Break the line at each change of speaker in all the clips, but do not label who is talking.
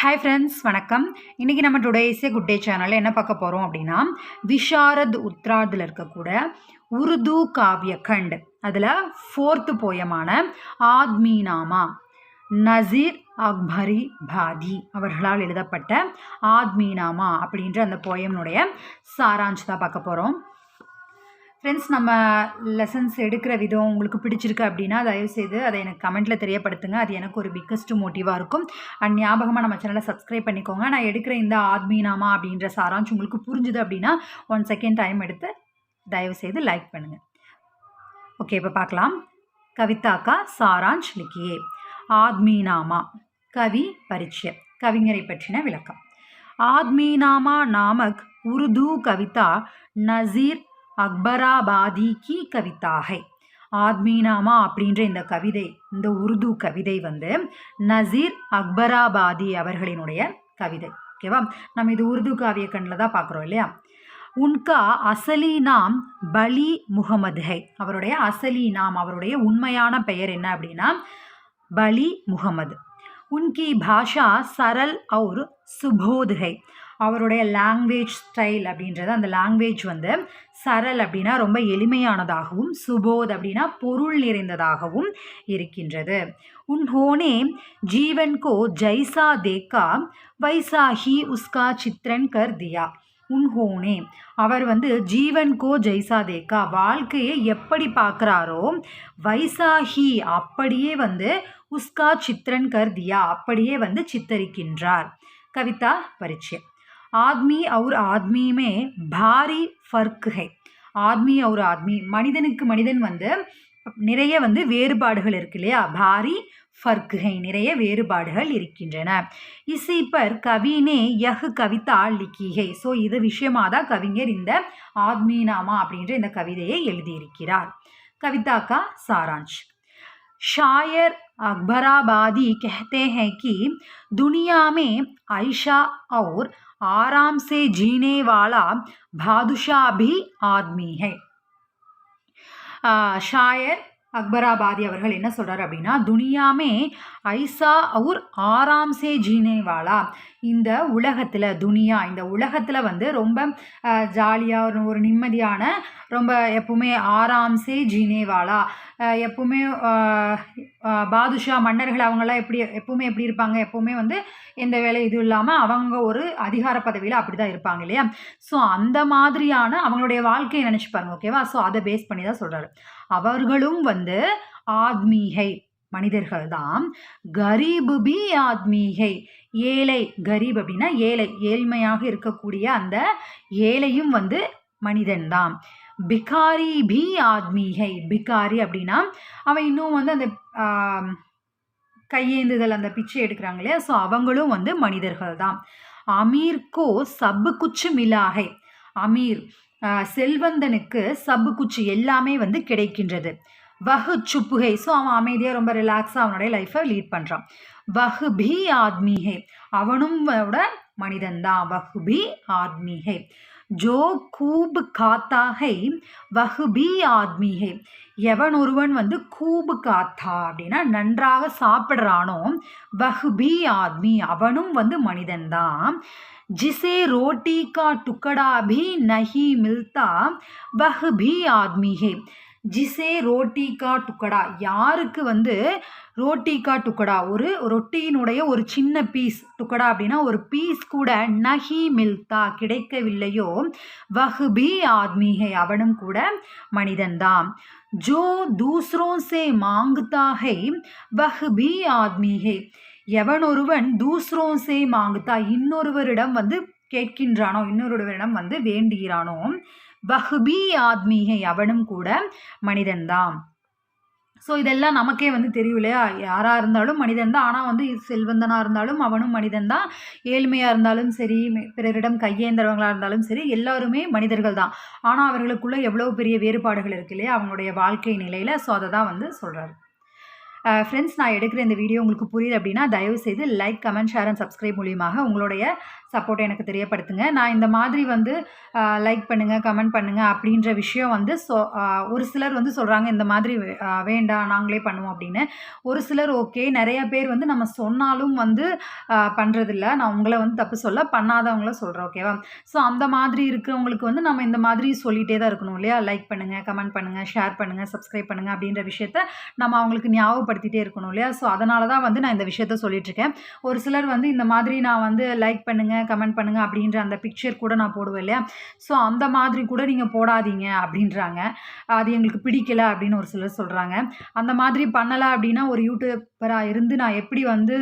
Hi friends வணக்கம். இன்றைக்கி நம்ம டுடேஸே குட் டே சேனலில் என்ன பார்க்க போகிறோம் அப்படின்னா விஷாரத் உத்ராதில் இருக்கக்கூட உருது காவிய கண்ட் அதில் ஃபோர்த்து போயமான ஆத்மீனாமா நசீர் அக்பரி பாதி அவர்களால் எழுதப்பட்ட ஆத்மீனாமா அப்படின்ற அந்த போயம்னுடைய சாராஞ்சு தான் பார்க்க போகிறோம் ஃப்ரெண்ட்ஸ் நம்ம லெசன்ஸ் எடுக்கிற விதம் உங்களுக்கு பிடிச்சிருக்கு அப்படின்னா தயவுசெய்து அதை எனக்கு கமெண்ட்டில் தெரியப்படுத்துங்க. அது எனக்கு ஒரு பிக்கஸ்ட் மோட்டிவாக இருக்கும். அண்ட் ஞாபகமாக நம்ம சேனலை சப்ஸ்கிரைப் பண்ணிக்கோங்க. நான் எடுக்கிற இந்த ஆத்மீனாமா அப்படின்ற சாராஞ்ச் உங்களுக்கு புரிஞ்சுது அப்படின்னா ஒன் செகண்ட் டைம் எடுத்து தயவுசெய்து லைக் பண்ணுங்கள் ஓகே இப்போ பார்க்கலாம். கவிதாக்கா சாராஞ்ச் லிக்கியே. ஆத்மீனாமா கவி பரிச்சய கவிஞரை பற்றின விளக்கம். ஆத்மீனாமா நாமக் உருது கவிதா நசீர் அக்பராபாதி கி கவிதாகை. ஆத்மீனாமா அப்படின்ற இந்த கவிதை இந்த உருது கவிதை வந்து நசீர் அக்பராபாதி அவர்களினுடைய கவிதை. ஓகேவா? நம்ம இது உருது காவிய கண்ணில் தான் பார்க்குறோம் இல்லையா? உன்கா அசலி நாம் பலி முகமது ஹை. அவருடைய அசலி நாம் அவருடைய உண்மையான பெயர் என்ன அப்படின்னா பலி முகமது. உன்கி பாஷா சரல் அவுர் சுபோதுகை ஹை. அவருடைய லாங்குவேஜ் ஸ்டைல் அப்படின்றது அந்த லாங்குவேஜ் வந்து சரல் அப்படின்னா ரொம்ப எளிமையானதாகவும் சுபோத் அப்படின்னா பொருள் நிறைந்ததாகவும் இருக்கின்றது. உன்ஹோனே ஜீவன் கோ ஜைசா தேக்கா வைசாஹி உஸ்கா சித்ரன் கர் தியா. உன்ஹோனே அவர் வந்து ஜீவன் கோ ஜெய்சா தேக்கா வாழ்க்கையை எப்படி பார்க்குறாரோ வைசாஹி அப்படியே வந்து உஸ்கா சித்ரன் கர் தியா அப்படியே வந்து சித்தரிக்கின்றார். கவிதா பரிச்சயம் ஆத்மி और ஆத்மி மே பாரி ஃபர்க் ஹை ஆத்மி और ஆத்மி மனிதனுக்கு மனிதன் வந்து நிறைய வந்து வேறுபாடுகள் இருக்கு இல்லையா பாரி ஃபர்க் ஹை நிறைய வேறுபாடுகள் இருக்கின்றன இசி பர் கவினே யஹ் கவிதா லிக்கிஹை ஸோ இது விஷயமாக தான் கவிஞர் இந்த ஆத்மீனாமா அப்படின்ற இந்த கவிதையை எழுதியிருக்கிறார் कविता का सारांश शायर अकबराबादी कहते हैं कि दुनिया में आयशा और आराम से जीने वाला बादशाह भी आदमी है। शायर அக்பராபாதி அவர்கள் என்ன சொல்கிறார் அப்படின்னா துனியாமே ஐசா அவுர் ஆராம்சே ஜீனேவாலா இந்த உலகத்தில் துனியா இந்த உலகத்தில் வந்து ரொம்ப ஜாலியாக ஒரு ஒரு நிம்மதியான ரொம்ப எப்பவுமே ஆராம்சே ஜீனேவாலா எப்பவுமே பாதுஷா மன்னர்கள் அவங்களாம் எப்படி எப்பவுமே எப்படி இருப்பாங்க? எப்பவுமே வந்து எந்த வேலை இது இல்லாமல் அவங்க ஒரு அதிகார பதவியில் அப்படி தான் இருப்பாங்க இல்லையா? ஸோ அந்த மாதிரியான அவங்களுடைய வாழ்க்கையை நினச்சி பாருங்க ஓகேவா ஸோ அதை பேஸ் பண்ணி தான் சொல்கிறாரு அவர்களும் வந்து ஆத்மீகை மனிதர்கள் தான் கரீபு பி ஆத்மீகை. ஏழை கரீப் அப்படின்னா ஏழை ஏழ்மையாக இருக்கக்கூடிய அந்த ஏழையும் வந்து மனிதன்தான் பிகாரி பி ஆத்மீகை. பிகாரி அப்படின்னா அவன் இன்னும் வந்து அந்த கையேந்துதல் அந்த பிச்சை எடுக்கிறாங்க இல்லையா? ஸோ அவங்களும் வந்து மனிதர்கள் தான் அமீர்கோ சப்பு குச்சு மிலாகை அமீர் செல்வந்தனுக்கு சப்பு குச்சி எல்லாமே வந்து கிடைக்கின்றது. வஹு சுப்புகை. ஸோ அவன் அமைதியாக ரொம்ப ரிலாக்ஸாக அவனுடைய லைஃப்பை லீட் பண்ணுறான் வஹு பி ஆத்மீகை. அவனும் மனிதன்தான். வஹு பி ஆத்மீகை. ஜோ கூப் காத்தாகை வகுபி ஆத்மீகை. எவன் ஒருவன் வந்து கூபு காத்தா அப்படின்னா நன்றாக சாப்பிட்றானோ வகுபி ஆத்மி அவனும் வந்து மனிதன்தான் ஜிசே ரோட்டி கா டுக்கடா பி நஹி மில்தா வஹ் பி ஆத்மி ஹே ஜிசே ரோட்டிகா டுக்கடா. யாருக்கு வந்து ரோட்டிகா டுக்கடா? ஒரு ரொட்டியினுடைய ஒரு சின்ன பீஸ் டுக்கடா அப்படின்னா ஒரு பீஸ் கூட நஹி மில்தா கிடைக்கவில்லையோ? வஹ்பி ஆத்மீகை அவனும் கூட மனிதன்தான் ஜோ தூஸ்ரோ சே மாங்குதாகை வஹ்பி வஹ் எவனொருவன் ஆத்மீகை எவன் சே மாங்குதா இன்னொருவரிடம் வந்து கேட்கின்றானோ? இன்னொருவரிடம் வந்து வேண்டுகிறானோ? வஹ்பி ஆத்மீக அவனும் கூட மனிதன்தான் ஸோ இதெல்லாம் நமக்கே வந்து தெரியும் இல்லையா? யாராக இருந்தாலும் மனிதன் தான். ஆனால் வந்து செல்வந்தனாக இருந்தாலும் அவனும் மனிதன் தான். ஏழ்மையாக இருந்தாலும் சரி பிறரிடம் கையேந்திரவங்களாக இருந்தாலும் சரி எல்லாருமே மனிதர்கள் தான். ஆனால் அவர்களுக்குள்ளே எவ்வளோ பெரிய வேறுபாடுகள் இருக்கு இல்லையா? அவங்களுடைய வாழ்க்கை நிலையில். ஸோ அதை தான் வந்து சொல்கிறாரு ஃப்ரெண்ட்ஸ் நான் எடுக்கிற இந்த வீடியோ உங்களுக்கு புரியுது அப்படின்னா தயவுசெய்து like comment share and subscribe மூலியமாக உங்களுடைய சப்போர்ட்டை எனக்கு தெரியப்படுத்துங்க. நான் இந்த மாதிரி வந்து லைக் பண்ணுங்கள் கமெண்ட் பண்ணுங்கள் அப்படின்ற விஷயம் வந்து சோ ஒரு சிலர் வந்து சொல்கிறாங்க இந்த மாதிரி வே- வேண்டாம் நாங்களே பண்ணுவோம் அப்படின்னு. ஒரு சிலர் ஓகே நிறைய பேர் வந்து நம்ம சொன்னாலும் வந்து பண்ணுறதில்ல பண்றதில்ல. நான் உங்களை வந்து தப்பு சொல்ல பண்ணாதவங்கள சொல்கிறேன் ஓகேவா ஸோ அந்த மாதிரி இருக்கிறவங்களுக்கு வந்து நம்ம இந்த மாதிரி சொல்லிகிட்டே தான் இருக்கணும் இல்லையா? லைக் பண்ணுங்கள் கமெண்ட் பண்ணுங்கள் ஷேர் பண்ணுங்கள் சப்ஸ்கிரைப் பண்ணுங்கள் அப்படின்ற விஷயத்த நம்ம அவங்களுக்கு ஞாபகப்படுத்திட்டே இருக்கணும் இல்லையா? ஸோ அதனால தான் வந்து நான் இந்த விஷயத்த சொல்லிட்டு இருக்கேன் ஒரு சிலர் வந்து இந்த மாதிரி நான் வந்து லைக் பண்ணுங்கள் கமெண்ட் பண்ணுங்கள் அப்படின்ற அந்த பிக்சர் கூட நான் போடுவேன் இல்லையா? ஸோ அந்த மாதிரி கூட நீங்கள் போடாதீங்க அப்படின்றாங்க. அது எங்களுக்கு பிடிக்கல அப்படின்னு ஒரு சிலர் சொல்கிறாங்க அந்த மாதிரி பண்ணலை அப்படின்னா ஒரு யூடியூப் சூப்பராக இருந்து நான் எப்படி வந்து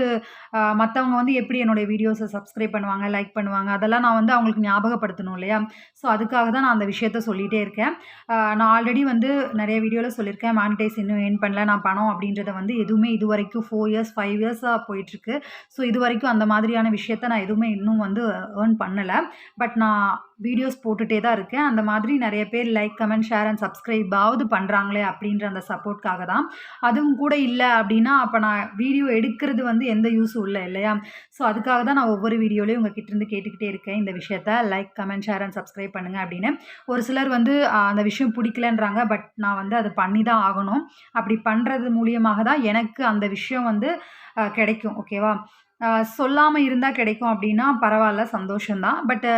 மற்றவங்க வந்து எப்படி என்னுடைய வீடியோஸை சப்ஸ்கிரைப் பண்ணுவாங்க லைக் பண்ணுவாங்க அதெல்லாம் நான் வந்து அவங்களுக்கு ஞாபகப்படுத்தணும் இல்லையா? ஸோ அதுக்காக தான் நான் அந்த விஷயத்த சொல்லிகிட்டே இருக்கேன். நான் ஆல்ரெடி வந்து நிறைய வீடியோவில் சொல்லியிருக்கேன் மானிடைஸ் இன்னும் ஏர்ன் பண்ணல நான் பணம் அப்படின்றத வந்து எதுவுமே இது வரைக்கும் ஃபோர் இயர்ஸ் ஃபைவ் இயர்ஸாக போயிட்டுருக்கு. ஸோ இது வரைக்கும் அந்த மாதிரியான விஷயத்த நான் எதுவுமே இன்னும் வந்து ஏர்ன் பண்ணலை. பட் நான் வீடியோஸ் போட்டுகிட்டே தான் இருக்கேன். அந்த மாதிரி நிறைய பேர் லைக் கமெண்ட் ஷேர் அண்ட் சப்ஸ்கிரைபாவது பண்ணுறாங்களே அப்படின்ற அந்த சப்போர்ட்காக தான் அதுவும் கூட இல்லை அப்படின்னா அப்போ நான் வீடியோ எடுக்கிறது வந்து எந்த யூஸும் இல்லை இல்லையா? ஸோ அதுக்காக தான் நான் ஒவ்வொரு வீடியோலையும் உங்கள் கிட்டேருந்து கேட்டுக்கிட்டே இருக்கேன். இந்த விஷயத்த like comment share and subscribe பண்ணுங்கள் அப்படின்னு. ஒரு சிலர் வந்து அந்த விஷயம் பிடிக்கலன்றாங்க. பட் நான் வந்து அது பண்ணி தான் ஆகணும். அப்படி பண்ணுறது மூலியமாக தான் எனக்கு அந்த விஷயம் வந்து கிடைக்கும். ஓகேவா சொல்லாமல் இருந்தால் கிடைக்கும் அப்படின்னா பரவாயில்ல சந்தோஷம்தான். பட்டு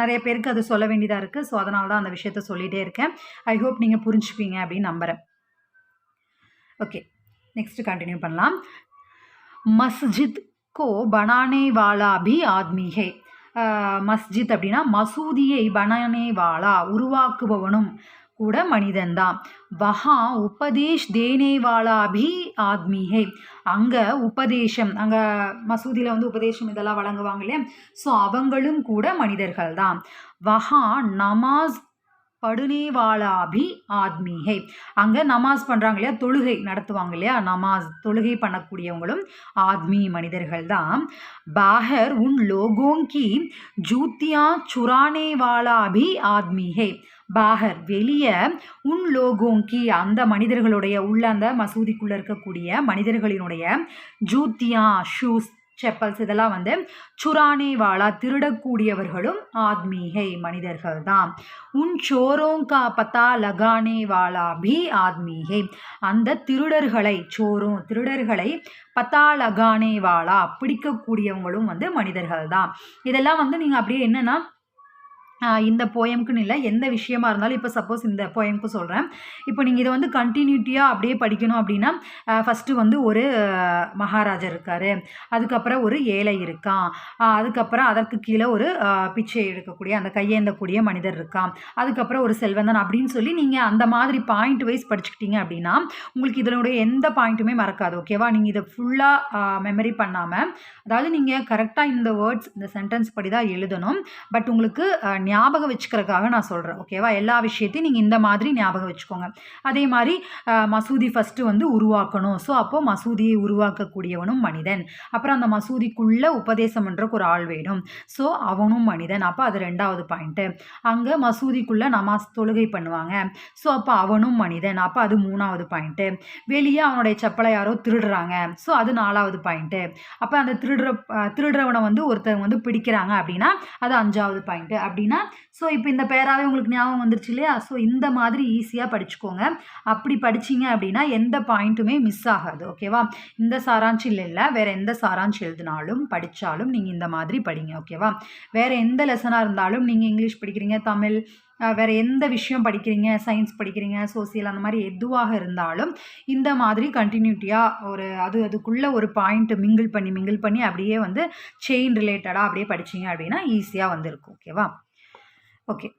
நிறைய பேருக்கு அது சொல்ல வேண்டியதாக இருக்குது ஸோ அதனால தான் அந்த விஷயத்த சொல்லிகிட்டே இருக்கேன். ஐ ஹோப் நீங்கள் புரிஞ்சுப்பீங்க அப்படின்னு நம்புகிறேன் ஓகே நெக்ஸ்ட் கண்டினியூ பண்ணலாம். மஸ்ஜித் கோ பனானே வாலா பி ஆத்மீகே. மஸ்ஜித் அப்படின்னா மசூதியை பனானே வாலா உருவாக்குபவனும். கூட மனிதன்தான் வஹா உபதேஷ் தேனேவாலாபி வாலா பி அங்கே உபதேசம் அங்கே மசூதியில் வந்து உபதேசம் இதெல்லாம் வழங்குவாங்க இல்லையா? ஸோ அவங்களும் கூட மனிதர்கள் தான் வஹா நமாஸ் படுனேவாலா ஆத்மீகை. ஆத்மி ஹே அங்கே நமாஸ் பண்ணுறாங்க இல்லையா? தொழுகை நடத்துவாங்க இல்லையா? நமாஸ் தொழுகை பண்ணக்கூடியவங்களும் ஆத்மி மனிதர்கள் தான். பாகர் உன் லோகோங்கி ஜூத்தியா சுரானேவாலாபி ஆத்மீகை. பாகர் ஆத்மி ஹே வெளியே உன் லோகோங்கி அந்த மனிதர்களுடைய உள்ள அந்த மசூதிக்குள்ளே இருக்கக்கூடிய மனிதர்களினுடைய ஜூத்தியா ஷூஸ் செப்பல்ஸ் இதெல்லாம் வந்து சுரானே வாழா திருடக்கூடியவர்களும் ஆத்மீகை மனிதர்கள் தான் உன் சோரோங்கா பத்தா லகானே வாழா பி ஆத்மீகை. அந்த திருடர்களை சோரும் திருடர்களை பத்தா லகானே வாழா பிடிக்கக்கூடியவங்களும் வந்து மனிதர்கள் தான் இதெல்லாம் வந்து நீங்கள் அப்படியே என்னென்னா இந்த போயம்க்குன்னு இல்லை எந்த விஷயமா இருந்தாலும் இப்போ சப்போஸ் இந்த போயம்க்கு சொல்கிறேன் இப்போ நீங்கள் இதை வந்து கண்டினியூட்டியாக அப்படியே படிக்கணும் அப்படின்னா ஃபஸ்ட்டு வந்து ஒரு மகாராஜா இருக்கார். அதுக்கப்புறம் ஒரு ஏழை இருக்கான். அதுக்கப்புறம் அதற்கு கீழே ஒரு பிச்சை எடுக்கக்கூடிய அந்த கையேந்தக்கூடிய மனிதர் இருக்கான். அதுக்கப்புறம் ஒரு செல்வந்தன் அப்படின்னு சொல்லி நீங்கள் அந்த மாதிரி பாயிண்ட் வைஸ் படிச்சுக்கிட்டீங்க அப்படின்னா உங்களுக்கு இதனுடைய எந்த பாயிண்ட்டுமே மறக்காது ஓகேவா நீங்கள் இதை ஃபுல்லாக மெமரி பண்ணாமல் அதாவது நீங்கள் கரெக்டாக இந்த வேர்ட்ஸ் இந்த சென்டென்ஸ் படி தான் எழுதணும். பட் உங்களுக்கு ஞாபகம் வச்சுக்கிறதுக்காக நான் சொல்கிறேன் ஓகேவா எல்லா விஷயத்தையும் நீங்கள் இந்த மாதிரி ஞாபகம் வச்சுக்கோங்க. அதே மாதிரி மசூதி ஃபஸ்ட்டு வந்து உருவாக்கணும். ஸோ அப்போது மசூதியை உருவாக்கக்கூடியவனும் மனிதன். அப்புறம் அந்த மசூதிக்குள்ளே உபதேசம் பண்ணுறக்கு ஒரு ஆள் வேணும். ஸோ அவனும் மனிதன். அப்போ அது ரெண்டாவது பாயிண்ட்டு அங்கே மசூதிக்குள்ளே நமாஸ் தொழுகை பண்ணுவாங்க. ஸோ அப்போ அவனும் மனிதன். அப்போ அது மூணாவது பாயிண்ட்டு வெளியே அவனுடைய செப்பலை யாரோ திருடுறாங்க. ஸோ அது நாலாவது பாயிண்ட்டு அப்போ அந்த திருடுற திருடுறவனை வந்து ஒருத்தவங்க வந்து பிடிக்கிறாங்க அப்படின்னா அது அஞ்சாவது பாயிண்ட்டு அப்படின்னா ஸோ இப்போ இந்த பேராவே உங்களுக்கு ஞாபகம் வந்துருச்சு இல்லையா? ஸோ இந்த மாதிரி ஈஸியாக படிச்சுக்கோங்க. அப்படி படிச்சீங்க அப்படின்னா எந்த பாயிண்ட்டுமே மிஸ் ஆகாது ஓகேவா இந்த சாராஞ்சு இல்லை இல்லை வேறு எந்த சாராஞ்சி எழுதினாலும் படித்தாலும் நீங்கள் இந்த மாதிரி படிங்க ஓகேவா வேறு எந்த லெசனாக இருந்தாலும் நீங்கள் இங்கிலீஷ் படிக்கிறீங்க தமிழ் வேறு எந்த விஷயம் படிக்கிறீங்க சயின்ஸ் படிக்கிறீங்க சோசியல் அந்த மாதிரி எதுவாக இருந்தாலும் இந்த மாதிரி கண்டினியூட்டியாக ஒரு அது அதுக்குள்ளே ஒரு பாயிண்ட் மிங்கிள் பண்ணி மிங்கிள் பண்ணி அப்படியே வந்து செயின் ரிலேட்டடாக அப்படியே படிச்சீங்க அப்படின்னா ஈஸியாக வந்துருக்கும் ஓகேவா ओके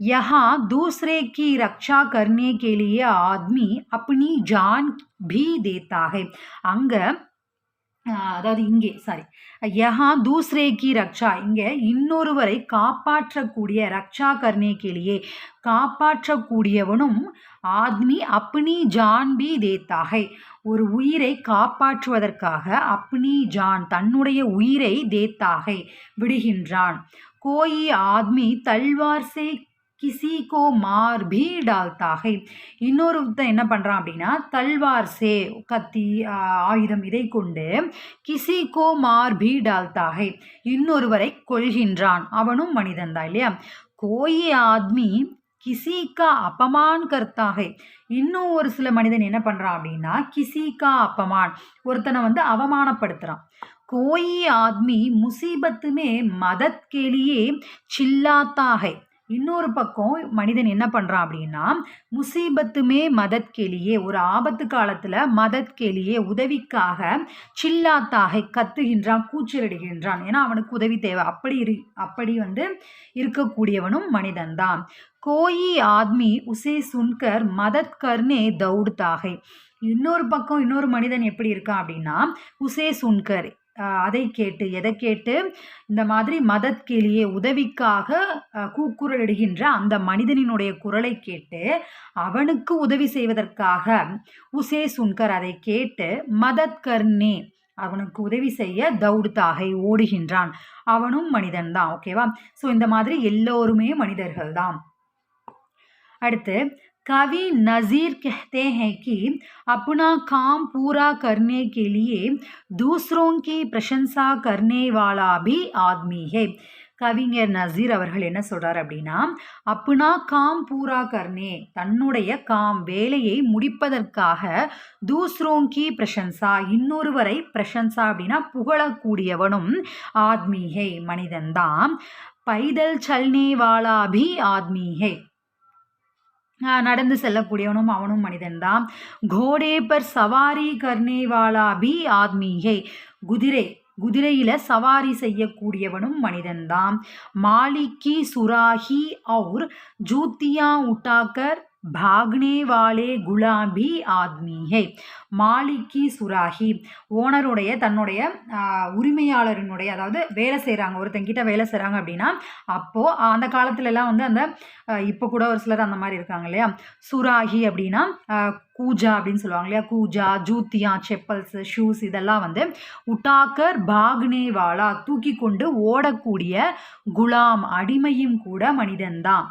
यहाँ दूसरे की रक्षा करने के लिए आदमी अपनी जान भी देता है அங்கே அதாவது இங்கே சாரி யஹா தூஸ்ரே கி ரக்ஷா இங்கே இன்னொருவரை காப்பாற்றக்கூடிய ரக்ஷா கர்னே கேலியே காப்பாற்றக்கூடியவனும் ஆத்மி அப்னி ஜான் பி தேத்தாகை ஒரு உயிரை காப்பாற்றுவதற்காக அப்னி ஜான் தன்னுடைய உயிரை தேத்தாகை விடுகின்றான் கோயி ஆத்மி தல்வார் சே கிசி கோ மார் பி டால்தா இன்னொருத்தன் என்ன பண்ணுறான் அப்படின்னா தல்வார் சே கத்தி ஆயுதம் இதை கொண்டு கிசி கோ மார் பி டால்தா இன்னொருவரை கொள்கின்றான் அவனும் மனிதன் தான் இல்லையா? கோயி ஆத்மி கிசிகா அப்பமான் அபமான் இன்னும் ஒரு சில மனிதன் என்ன பண்ணுறான் அப்படின்னா கிசிகா அப்பமான் ஒருத்தனை வந்து அவமானப்படுத்துகிறான் கோயி ஆத்மி முசீபத்துமே மதத் கேலியே இன்னொரு பக்கம் மனிதன் என்ன பண்ணுறான் அப்படின்னா முசீபத்துமே மதத் கேலியே ஒரு ஆபத்து காலத்தில் மதத் கேலியே உதவிக்காக சில்லாத்தாக கத்துகின்றான் கூச்சலிடுகின்றான். ஏன்னா அவனுக்கு உதவி தேவை. அப்படி இரு அப்படி வந்து இருக்கக்கூடியவனும் மனிதன்தான். கோயி ஆத்மி உசே சுன்கர் மதத் கர்னே தௌடுதாகை இன்னொரு பக்கம் இன்னொரு மனிதன் எப்படி இருக்கான் அப்படின்னா உசே சுன்கர். அதை கேட்டு எதை கேட்டு? இந்த மாதிரி மதத்கேலியே உதவிக்காக கூக்குரலிடுகின்ற அந்த மனிதனினுடைய குரலை கேட்டு அவனுக்கு உதவி செய்வதற்காக உசே சுன்கர் அதை கேட்டு மதத்கர்னே அவனுக்கு உதவி செய்ய தௌடு தாகை ஓடுகின்றான். அவனும் மனிதன் தான். ஓகேவா? ஸோ இந்த மாதிரி எல்லோருமே மனிதர்கள் தான் அடுத்து कवि नज़ीर कहते हैं कि अपना काम पूरा करने के लिए दूसरों की प्रशंसा करने वाला भी आदमी है கவிஞர் நசீர் அவர்கள் என்ன சொல்றார் அப்படின்னா அப்புனா காம் பூரா கர்னே தன்னுடைய காம் வேலையை முடிப்பதற்காக தூஸ்ரோங்கி பிரசன்சா இன்னொருவரை பிரசன்சா அப்படின்னா புகழக்கூடியவனும் ஆத்மீகை மனிதன்தான் பைதல் சல்னே வாலா பி ஆத்மீகை ஆஹ் நடந்து செல்லக்கூடியவனும் அவனும் மனிதன்தான். கோடே பர் சவாரி கர்னே வாலா பி ஆத்மீகை. குதிரை குதிரையில சவாரி செய்யக்கூடியவனும் மனிதன்தான். மாலிக்கி சுராஹி அவுர் ஜூத்தியா உட்டாக்கர் भागने वाले गुलाबी आदमी है மாலிக்கி சுராஹி ஓனருடைய தன்னுடைய ஆஹ், உரிமையாளரினுடைய அதாவது வேலை செய்கிறாங்க ஒருத்தங்கிட்ட வேலை செய்கிறாங்க அப்படின்னா அப்போது அந்த காலத்துலலாம் வந்து அந்த இப்போ கூட ஒரு சிலர் அந்த மாதிரி இருக்காங்க இல்லையா சுராஹி அப்படின்னா ஆஹ், கூஜா அப்படின்னு சொல்லுவாங்க இல்லையா கூஜா ஜூத்தியா செப்பல்ஸ் ஷூஸ் இதெல்லாம் வந்து உட்டாக்கர் பாக்னேவாலா தூக்கி கொண்டு ஓடக்கூடிய குலாம் அடிமையும் கூட மனிதன்தான்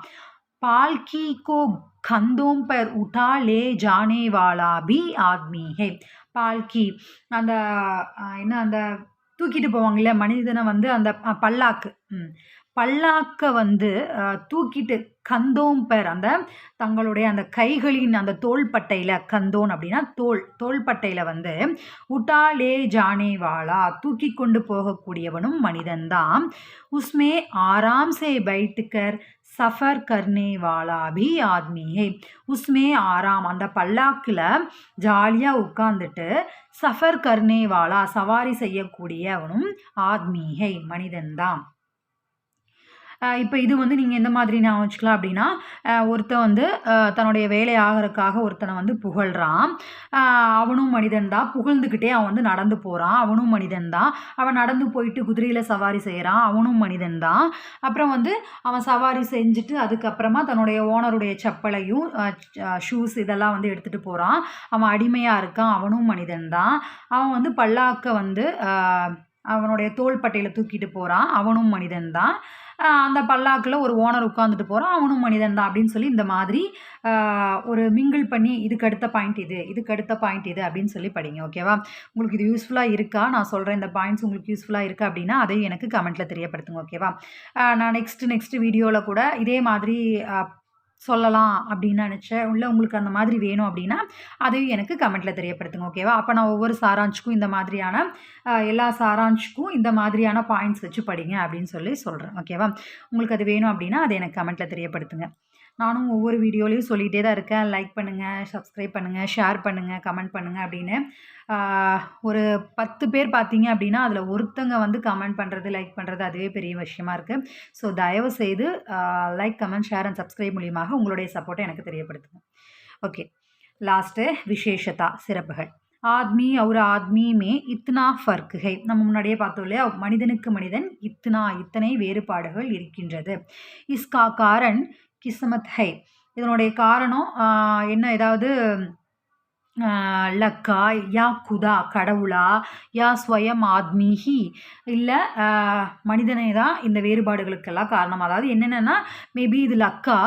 पालकी को कंधों पर उठा ले जाने वाला भी आदमी है பால்கி அந்த அஹ், என்ன அந்த தூக்கிட்டு போவாங்க இல்லையா மனிதனை வந்து அந்த அஹ், பல்லாக்கு ம் பல்லாக்கை வந்து தூக்கிட்டு கந்தோம் பேர். அந்த தங்களுடைய அந்த கைகளின் அந்த தோள்பட்டையில் கந்தோன் அப்படின்னா தோல் தோள்பட்டையில் வந்து உட்டாலே ஜானே வாலா தூக்கி கொண்டு போகக்கூடியவனும் மனிதன்தான் உஸ்மே ஆராம் சே பைட்டுக்கர் சஃபர் கர்னே வாலா பி ஆத்மி உஸ்மே ஆராம் அந்த பல்லாக்கில் ஜாலியாக உட்காந்துட்டு சஃபர் கர்னே வாலா சவாரி செய்யக்கூடியவனும் ஆத்மி மனிதன்தான் இப்போ இது வந்து நீங்கள் எந்த மாதிரி நான் வச்சுக்கலாம் அப்படின்னா ஒருத்தன் வந்து தன்னுடைய வேலை ஆகிறதுக்காக ஒருத்தனை வந்து புகழ்கிறான் அவனும் மனிதன் தான். புகழ்ந்துக்கிட்டே அவன் வந்து நடந்து போகிறான் அவனும் மனிதன் தான். அவன் நடந்து போயிட்டு குதிரையில் சவாரி செய்கிறான் அவனும் மனிதன் தான். அப்புறம் வந்து அவன் சவாரி செஞ்சுட்டு அதுக்கப்புறமா தன்னுடைய ஓனருடைய செப்பலையும் ஷூஸ் இதெல்லாம் வந்து எடுத்துகிட்டு போகிறான் அவன் அடிமையாக இருக்கான். அவனும் மனிதன் தான். அவன் வந்து பல்லாக்க வந்து அவனுடைய தோள்பட்டையில் தூக்கிட்டு போகிறான் அவனும் மனிதன் தான். அந்த பல்லாக்கில் ஒரு ஓனர் உட்காந்துட்டு போகிறான் அவனும் மனிதன் தான் அப்படின்னு சொல்லி இந்த மாதிரி ஒரு மிங்கிள் பண்ணி இதுக்கு அடுத்த பாயிண்ட் இது இதுக்கு அடுத்த பாயிண்ட் இது அப்படின்னு சொல்லி படிங்க ஓகேவா உங்களுக்கு இது யூஸ்ஃபுல்லாக இருக்கா? நான் சொல்கிறேன் இந்த பாயிண்ட்ஸ் உங்களுக்கு யூஸ்ஃபுல்லாக இருக்கா அப்படின்னா அதையும் எனக்கு கமெண்ட்டில் தெரியப்படுத்துங்க ஓகேவா நான் நெக்ஸ்ட் நெக்ஸ்ட் வீடியோவில் கூட இதே மாதிரி சொல்லலாம் அப்படின்னு நினச்சேன். உள்ள உங்களுக்கு அந்த மாதிரி வேணும் அப்படின்னா அதையும் எனக்கு கமெண்ட்டில் தெரியப்படுத்துங்க ஓகேவா அப்போ நான் ஒவ்வொரு சாராஞ்சுக்கும் இந்த மாதிரியான எல்லா சாராஞ்சுக்கும் இந்த மாதிரியான பாயிண்ட்ஸ் வச்சு படிங்க அப்படின்னு சொல்லி சொல்கிறேன் ஓகேவா உங்களுக்கு அது வேணும் அப்படின்னா அதை எனக்கு கமெண்ட்டில் தெரியப்படுத்துங்க. நானும் ஒவ்வொரு வீடியோலையும் சொல்லிகிட்டே தான் இருக்கேன். லைக் பண்ணுங்கள் சப்ஸ்கிரைப் பண்ணுங்கள் ஷேர் பண்ணுங்கள் கமெண்ட் பண்ணுங்கள் அப்படின்னு. ஒரு பத்து பேர் பார்த்தீங்க அப்படின்னா அதில் ஒருத்தங்க வந்து கமெண்ட் பண்ணுறது லைக் பண்ணுறது அதுவே பெரிய விஷயமா இருக்குது ஸோ தயவு செய்து like comment share and subscribe மூலியமாக உங்களுடைய சப்போர்ட்டை எனக்கு தெரியப்படுத்துங்க. ஓகே லாஸ்ட்டு விசேஷதா சிறப்புகள். ஆத்மி ஒரு ஆத்மி மே இத்னா ஃபர்க் ஹை நம்ம முன்னாடியே பார்த்தோம் இல்லையா? மனிதனுக்கு மனிதன் இத்னா இத்தனை வேறுபாடுகள் இருக்கின்றது. இஸ்கா காரன் கிஸ்மத் ஹை. இதனுடைய காரணம் என்ன? ஏதாவது லக்கா யா குதா கடவுளா யா ஸ்வயம் ஆத்மிஹி இல்லை மனிதனே தான் இந்த வேறுபாடுகளுக்கெல்லாம் காரணம். அதாவது என்னென்னா மேபி இது லக்கா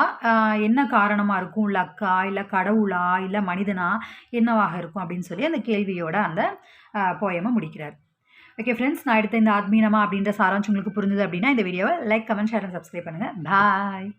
என்ன காரணமாக இருக்கும்? லக்கா இல்லை கடவுளா இல்லை மனிதனா என்னவாக இருக்கும்? அப்படின்னு சொல்லி அந்த கேள்வியோட அந்த போயமை முடிக்கிறார். ஓகே ஃப்ரெண்ட்ஸ் நான் எடுத்த இந்த ஆத்மீனமா அப்படின்ற சாராம்சம் உங்களுக்கு புரிஞ்சுது அப்படின்னா இந்த வீடியோவை like comment share and subscribe பண்ணுங்கள் பாய்